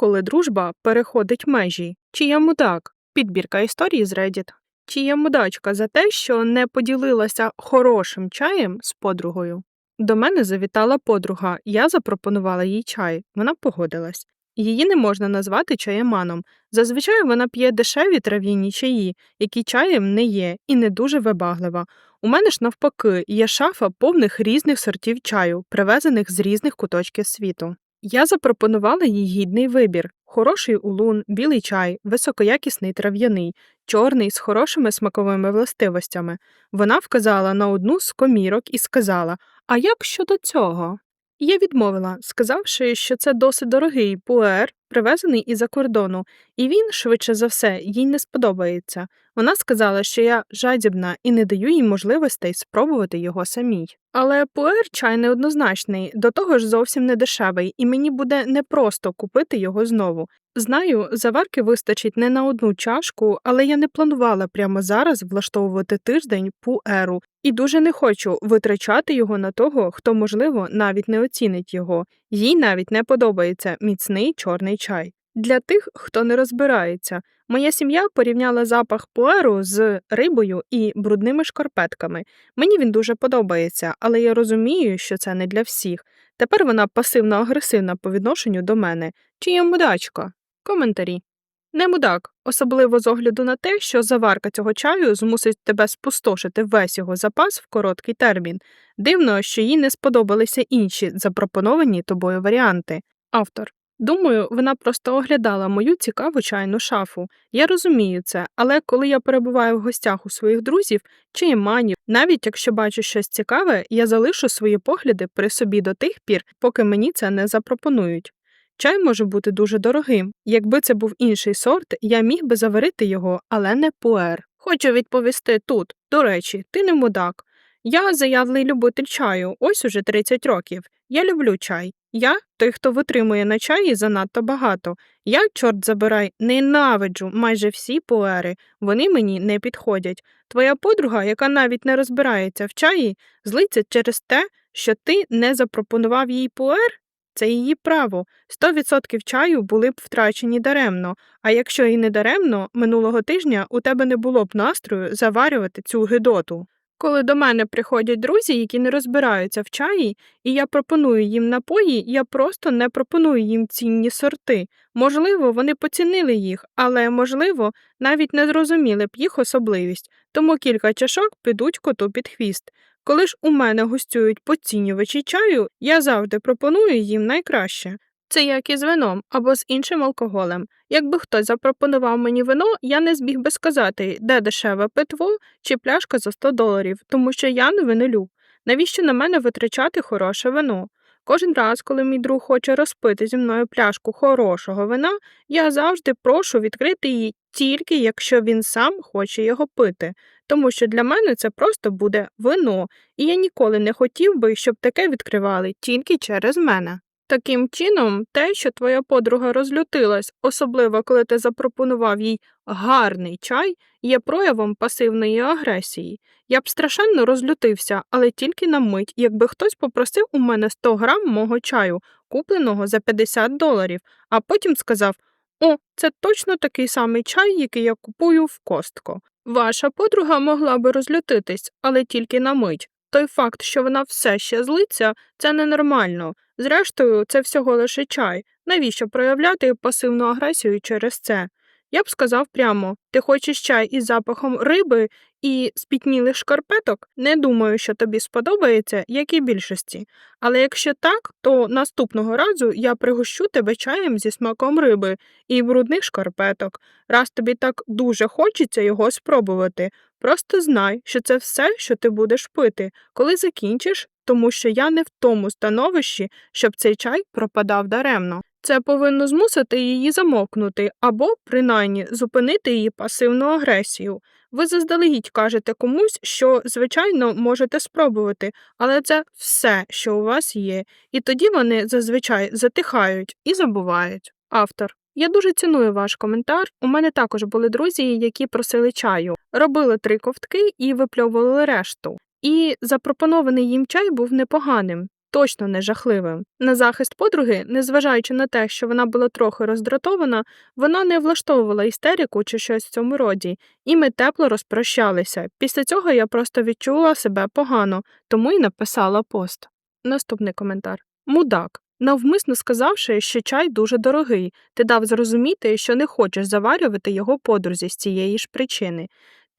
коли дружба переходить межі? Чи я мудак? Підбірка історії з Reddit. Чи я мудачка за те, що не поділилася хорошим чаєм з подругою? До мене завітала подруга, я запропонувала їй чай, вона погодилась. Її не можна назвати чаєманом. Зазвичай вона п'є дешеві трав'яні чаї, які чаєм не є, і не дуже вибаглива. У мене ж навпаки є шафа повних різних сортів чаю, привезених з різних куточків світу. Я запропонувала їй гідний вибір: хороший улун, білий чай, високоякісний трав'яний, чорний з хорошими смаковими властивостями. Вона вказала на одну з комірок і сказала: А як щодо цього? Я відмовила, сказавши, що це досить дорогий пуер, привезений із-за кордону, і він, швидше за все, їй не сподобається. Вона сказала, що я жадібна і не даю їй можливостей спробувати його самій. Але пуер чай неоднозначний, до того ж зовсім не дешевий, і мені буде непросто купити його знову. Знаю, заварки вистачить не на одну чашку, але я не планувала прямо зараз влаштовувати тиждень пуеру і дуже не хочу витрачати його на того, хто, можливо, навіть не оцінить його. Їй навіть не подобається міцний чорний чай. Для тих, хто не розбирається, моя сім'я порівняла запах пуеру з рибою і брудними шкарпетками. Мені він дуже подобається, але я розумію, що це не для всіх. Тепер вона пасивно-агресивна по відношенню до мене. Чи я мудачка? Коментарі. Не мудак, особливо з огляду на те, що заварка цього чаю змусить тебе спустошити весь його запас в короткий термін. Дивно, що їй не сподобалися інші запропоновані тобою варіанти. Автор. Думаю, вона просто оглядала мою цікаву чайну шафу. Я розумію це, але коли я перебуваю в гостях у своїх друзів чи іманів, навіть якщо бачу щось цікаве, я залишу свої погляди при собі до тих пір, поки мені це не запропонують. Чай може бути дуже дорогим. Якби це був інший сорт, я міг би заварити його, але не пуер. Хочу відповісти тут. До речі, ти не мудак. Я заявлений любитель чаю, ось уже 30 років. Я люблю чай. Я той, хто витримує на чаї занадто багато. Я, чорт забирай, ненавиджу майже всі пуери, вони мені не підходять. Твоя подруга, яка навіть не розбирається в чаї, злиться через те, що ти не запропонував їй пуер? Це її право. 100% чаю були б втрачені даремно, а якщо і не даремно, минулого тижня у тебе не було б настрою заварювати цю гидоту. Коли до мене приходять друзі, які не розбираються в чаї, і я пропоную їм напої, я просто не пропоную їм цінні сорти. Можливо, вони поцінили їх, але, можливо, навіть не зрозуміли б їх особливість, тому кілька чашок підуть коту під хвіст. Коли ж у мене гостюють поцінювачі чаю, я завжди пропоную їм найкраще. Це як і з вином або з іншим алкоголем. Якби хтось запропонував мені вино, я не зміг би сказати, де дешеве питво чи пляшка за 100 доларів, тому що я не винелю. Навіщо на мене витрачати хороше вино? Кожен раз, коли мій друг хоче розпити зі мною пляшку хорошого вина, я завжди прошу відкрити її тільки якщо він сам хоче його пити, тому що для мене це просто буде вино, і я ніколи не хотів би, щоб таке відкривали тільки через мене. Таким чином, те, що твоя подруга розлютилась, особливо коли ти запропонував їй гарний чай, є проявом пасивної агресії. Я б страшенно розлютився, але тільки на мить, якби хтось попросив у мене 100 грам мого чаю, купленого за 50 доларів, а потім сказав: О, це точно такий самий чай, який я купую в костко. Ваша подруга могла би розлютитись, але тільки на мить. Той факт, що вона все ще злиться, це ненормально. Зрештою, це всього лише чай. Навіщо проявляти пасивну агресію через це? Я б сказав прямо: ти хочеш чай із запахом риби і спітнілих шкарпеток? Не думаю, що тобі сподобається, як і більшості. Але якщо так, то наступного разу я пригощу тебе чаєм зі смаком риби і брудних шкарпеток. Раз тобі так дуже хочеться його спробувати. Просто знай, що це все, що ти будеш пити, коли закінчиш, тому що я не в тому становищі, щоб цей чай пропадав даремно. Це повинно змусити її замовкнути або, принаймні, зупинити її пасивну агресію. Ви заздалегідь кажете комусь, що, звичайно, можете спробувати, але це все, що у вас є, і тоді вони зазвичай затихають і забувають. Автор. Я дуже ціную ваш коментар. У мене також були друзі, які просили чаю, робили три ковтки і випльовували решту. І запропонований їм чай був непоганим. точно не жахливим. На захист подруги, незважаючи на те, що вона була трохи роздратована, вона не влаштовувала істерику чи щось в цьому роді, і ми тепло розпрощалися. Після цього я просто відчула себе погано, тому й написала пост. Наступний коментар. Мудак. Навмисно сказавши, що чай дуже дорогий, ти дав зрозуміти, що не хочеш заварювати його подрузі з цієї ж причини.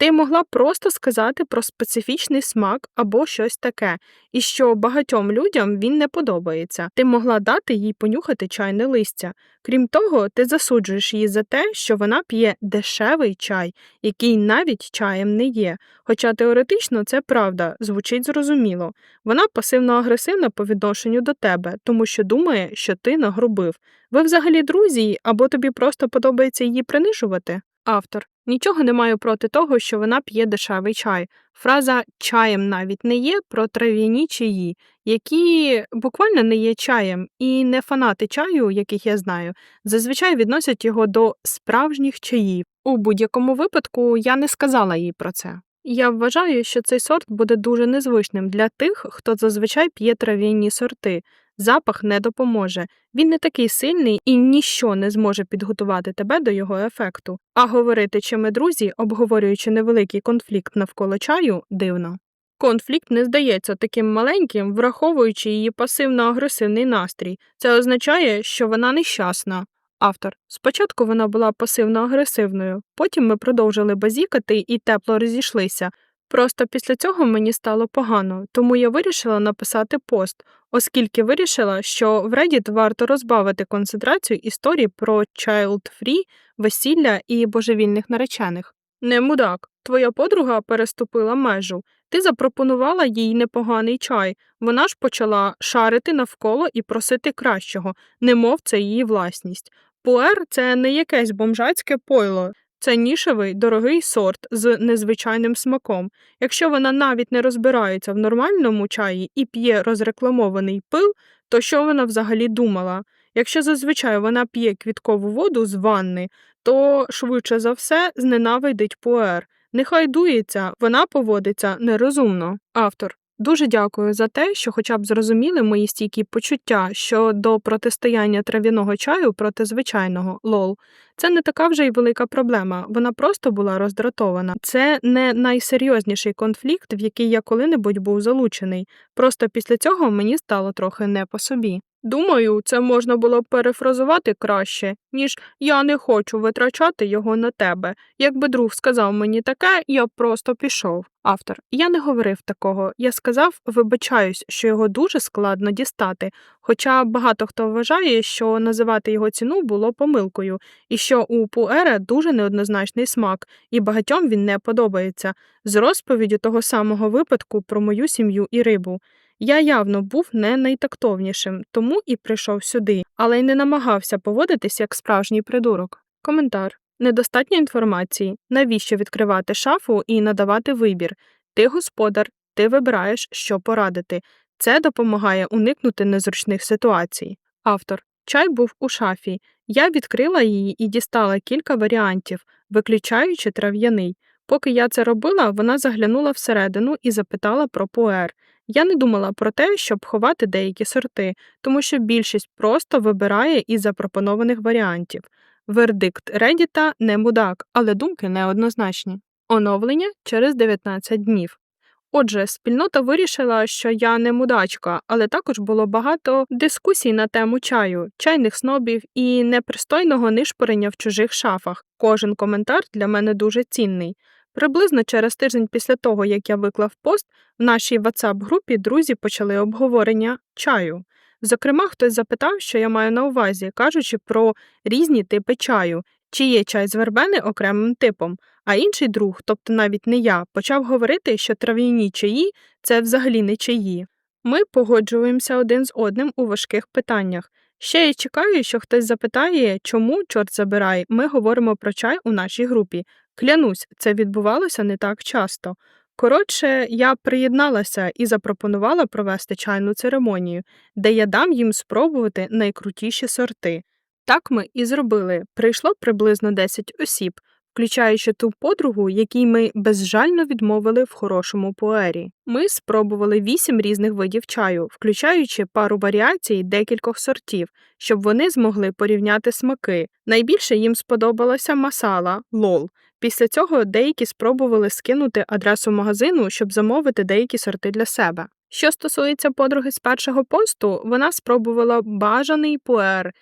Ти могла просто сказати про специфічний смак або щось таке, і що багатьом людям він не подобається. Ти могла дати їй понюхати чайне листя. Крім того, ти засуджуєш її за те, що вона п'є дешевий чай, який навіть чаєм не є. Хоча теоретично це правда, звучить зрозуміло. Вона пасивно-агресивна по відношенню до тебе, тому що думає, що ти нагрубив. Ви взагалі друзі, або тобі просто подобається її принижувати? Автор. Нічого не маю проти того, що вона п'є дешевий чай. Фраза чаєм навіть не є про трав'яні чаї, які буквально не є чаєм, і не фанати чаю, яких я знаю, зазвичай відносять його до справжніх чаїв. У будь-якому випадку я не сказала їй про це. Я вважаю, що цей сорт буде дуже незвичним для тих, хто зазвичай п'є трав'яні сорти. Запах не допоможе. Він не такий сильний і ніщо не зможе підготувати тебе до його ефекту. А говорити, чи ми друзі, обговорюючи невеликий конфлікт навколо чаю, дивно. Конфлікт не здається таким маленьким, враховуючи її пасивно-агресивний настрій. Це означає, що вона нещасна. Автор. Спочатку вона була пасивно-агресивною, потім ми продовжили базікати і тепло розійшлися. Просто після цього мені стало погано, тому я вирішила написати пост, оскільки вирішила, що в Reddit варто розбавити концентрацію історій про child-free, весілля і божевільних наречених. Не мудак, твоя подруга переступила межу. Ти запропонувала їй непоганий чай. Вона ж почала шарити навколо і просити кращого, немов це її власність. Пуер це не якесь бомжацьке пойло, це нішевий дорогий сорт з незвичайним смаком. Якщо вона навіть не розбирається в нормальному чаї і п'є розрекламований пил, то що вона взагалі думала? Якщо зазвичай вона п'є квіткову воду з ванни, то швидше за все зненавидить пуер. Нехай дується, вона поводиться нерозумно. Автор. Дуже дякую за те, що хоча б зрозуміли мої стійкі почуття щодо протистояння трав'яного чаю проти звичайного лол. Це не така вже й велика проблема, вона просто була роздратована. Це не найсерйозніший конфлікт, в який я коли-небудь був залучений. Просто після цього мені стало трохи не по собі. Думаю, це можна було б перефразувати краще, ніж я не хочу витрачати його на тебе. Якби друг сказав мені таке, я б просто пішов. Автор. Я не говорив такого. Я сказав, вибачаюсь, що його дуже складно дістати. Хоча багато хто вважає, що називати його ціну було помилкою, і що у пуера дуже неоднозначний смак, і багатьом він не подобається. З розповіддю того самого випадку про мою сім'ю і рибу. Я явно був не найтактовнішим, тому і прийшов сюди, але й не намагався поводитись як справжній придурок. Коментар. Недостатньо інформації. Навіщо відкривати шафу і надавати вибір? Ти господар, ти вибираєш, що порадити. Це допомагає уникнути незручних ситуацій. Автор. Чай був у шафі. Я відкрила її і дістала кілька варіантів, виключаючи трав'яний. Поки я це робила, вона заглянула всередину і запитала про пуер. Я не думала про те, щоб ховати деякі сорти, тому що більшість просто вибирає із запропонованих варіантів. Вердикт Редіта не мудак, але думки неоднозначні. Оновлення через 19 днів. Отже, спільнота вирішила, що я не мудачка, але також було багато дискусій на тему чаю, чайних снобів і непристойного нишпорення в чужих шафах. Кожен коментар для мене дуже цінний. Приблизно через тиждень після того, як я виклав пост, в нашій WhatsApp-групі друзі почали обговорення чаю. Зокрема, хтось запитав, що я маю на увазі, кажучи про різні типи чаю, чи є чай з вербени окремим типом, а інший друг, тобто навіть не я, почав говорити, що трав'яні чаї це взагалі не чаї. Ми погоджуємося один з одним у важких питаннях. Ще я чекаю, що хтось запитає, чому, чорт забирай, ми говоримо про чай у нашій групі. Клянусь, це відбувалося не так часто. Коротше, я приєдналася і запропонувала провести чайну церемонію, де я дам їм спробувати найкрутіші сорти. Так ми і зробили. Прийшло приблизно 10 осіб. включаючи ту подругу, якій ми безжально відмовили в хорошому поері. Ми спробували вісім різних видів чаю, включаючи пару варіацій декількох сортів, щоб вони змогли порівняти смаки. Найбільше їм сподобалася масала лол. Після цього деякі спробували скинути адресу магазину, щоб замовити деякі сорти для себе. Що стосується подруги з першого посту, вона спробувала бажаний пуер,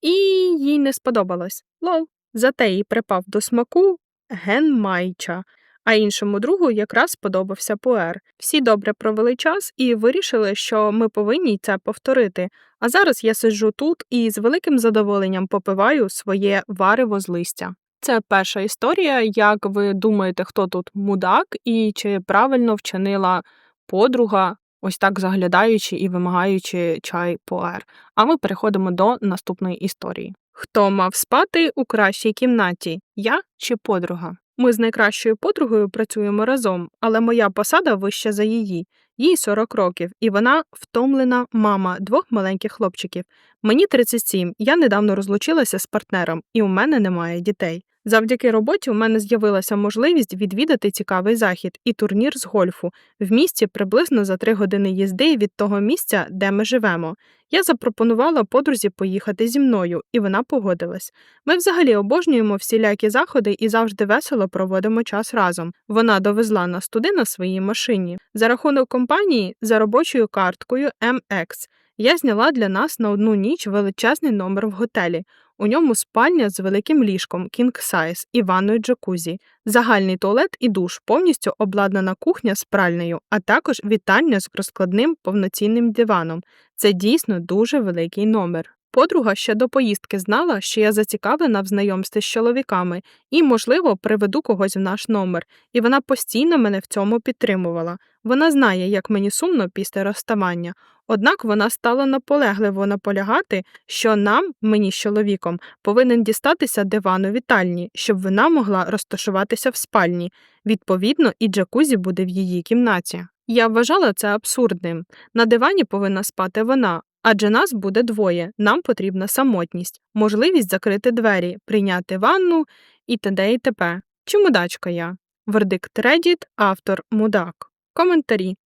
і їй не сподобалось. Лол. Зате їй припав до смаку ген майча, а іншому другу якраз сподобався пуер. Всі добре провели час і вирішили, що ми повинні це повторити. А зараз я сиджу тут і з великим задоволенням попиваю своє варево з листя. Це перша історія. Як ви думаєте, хто тут мудак і чи правильно вчинила подруга, ось так заглядаючи і вимагаючи чай пуер? А ми переходимо до наступної історії. Хто мав спати у кращій кімнаті? Я чи подруга? Ми з найкращою подругою працюємо разом, але моя посада вища за її. Їй 40 років, і вона втомлена мама двох маленьких хлопчиків. Мені 37, я недавно розлучилася з партнером, і у мене немає дітей. Завдяки роботі у мене з'явилася можливість відвідати цікавий захід і турнір з гольфу в місті приблизно за три години їзди від того місця, де ми живемо. Я запропонувала подрузі поїхати зі мною, і вона погодилась. Ми взагалі обожнюємо всілякі заходи і завжди весело проводимо час разом. Вона довезла нас туди на своїй машині. За рахунок компанії за робочою карткою MX я зняла для нас на одну ніч величезний номер в готелі. У ньому спальня з великим ліжком King Size і ванною джакузі, загальний туалет і душ, повністю обладнана кухня з пральнею, а також вітальня з розкладним повноцінним диваном. Це дійсно дуже великий номер. Подруга ще до поїздки знала, що я зацікавлена в знайомстві з чоловіками і, можливо, приведу когось в наш номер, і вона постійно мене в цьому підтримувала. Вона знає, як мені сумно після розставання. Однак вона стала наполегливо наполягати, що нам, мені з чоловіком, повинен дістатися диван у вітальні, щоб вона могла розташуватися в спальні. Відповідно, і джакузі буде в її кімнаті. Я вважала це абсурдним. На дивані повинна спати вона, адже нас буде двоє. Нам потрібна самотність, можливість закрити двері, прийняти ванну і т.д. і т.п. Чи мудачка я? Вердикт Reddit, автор мудак. Коментарі.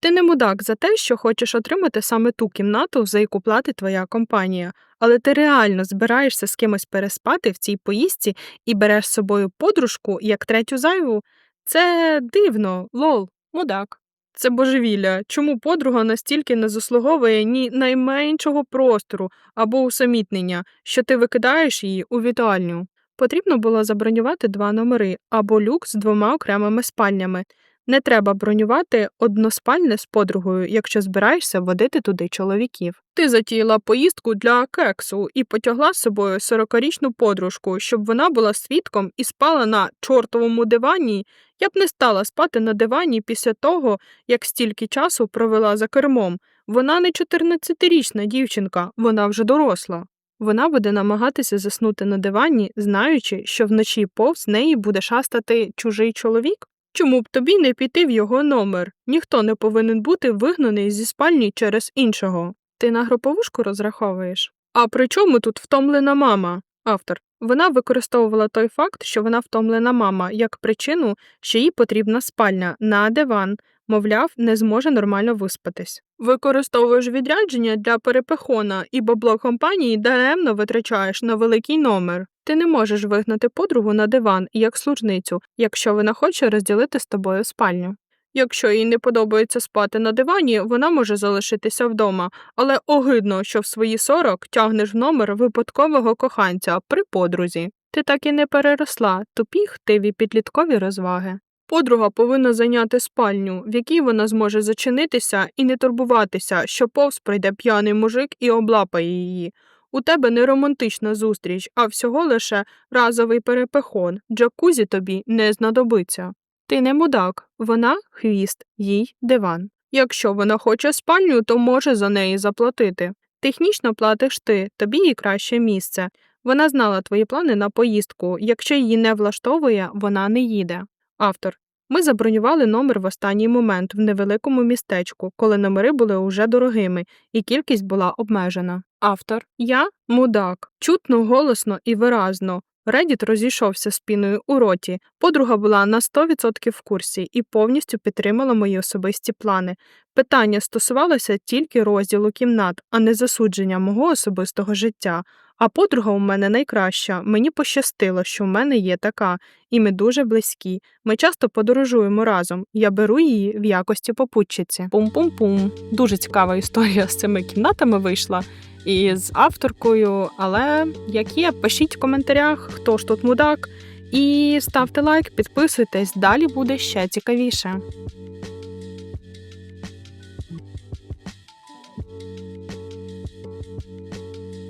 Ти не мудак за те, що хочеш отримати саме ту кімнату, за яку платить твоя компанія, але ти реально збираєшся з кимось переспати в цій поїздці і береш з собою подружку як третю зайву. Це дивно, лол, мудак. Це божевілля. Чому подруга настільки не заслуговує ні найменшого простору або усамітнення, що ти викидаєш її у вітальню? Потрібно було забронювати два номери або люк з двома окремими спальнями. Не треба бронювати односпальне з подругою, якщо збираєшся водити туди чоловіків. Ти затіяла поїздку для кексу і потягла з собою 40-річну подружку, щоб вона була свідком і спала на чортовому дивані. Я б не стала спати на дивані після того, як стільки часу провела за кермом. Вона не 14-річна дівчинка, вона вже доросла. Вона буде намагатися заснути на дивані, знаючи, що вночі повз неї буде шастати чужий чоловік. Чому б тобі не піти в його номер? Ніхто не повинен бути вигнаний зі спальні через іншого. Ти на груповушку розраховуєш? А при чому тут втомлена мама? Автор. Вона використовувала той факт, що вона втомлена мама, як причину, що їй потрібна спальня на диван, мовляв, не зможе нормально виспатись. Використовуєш відрядження для перепихона і бабло компанії даремно витрачаєш на великий номер. Ти не можеш вигнати подругу на диван як служницю, якщо вона хоче розділити з тобою спальню. Якщо їй не подобається спати на дивані, вона може залишитися вдома, але огидно, що в свої 40 тягнеш в номер випадкового коханця при подрузі. Ти так і не переросла тупі хтиві підліткові розваги. Подруга повинна зайняти спальню, в якій вона зможе зачинитися і не турбуватися, що повз прийде п'яний мужик і облапає її. У тебе не романтична зустріч, а всього лише разовий перепихон. Джакузі тобі не знадобиться. Ти не мудак, вона хвіст, їй диван. Якщо вона хоче спальню, то може за неї заплатити. Технічно платиш ти, тобі їй краще місце. Вона знала твої плани на поїздку. Якщо її не влаштовує, вона не їде. Автор. Ми забронювали номер в останній момент в невеликому містечку, коли номери були уже дорогими, і кількість була обмежена. Автор. Я мудак. Чутно, голосно і виразно. Reddit розійшовся з піною у роті. Подруга була на 100% в курсі і повністю підтримала мої особисті плани. Питання стосувалося тільки розділу кімнат, а не засудження мого особистого життя. А подруга у мене найкраща. Мені пощастило, що в мене є така, і ми дуже близькі. Ми часто подорожуємо разом. Я беру її в якості попутчиці. Пум-пум-пум. Дуже цікава історія з цими кімнатами вийшла. І з авторкою, але як є, пишіть в коментарях, хто ж тут мудак. І ставте лайк, підписуйтесь, далі буде ще цікавіше.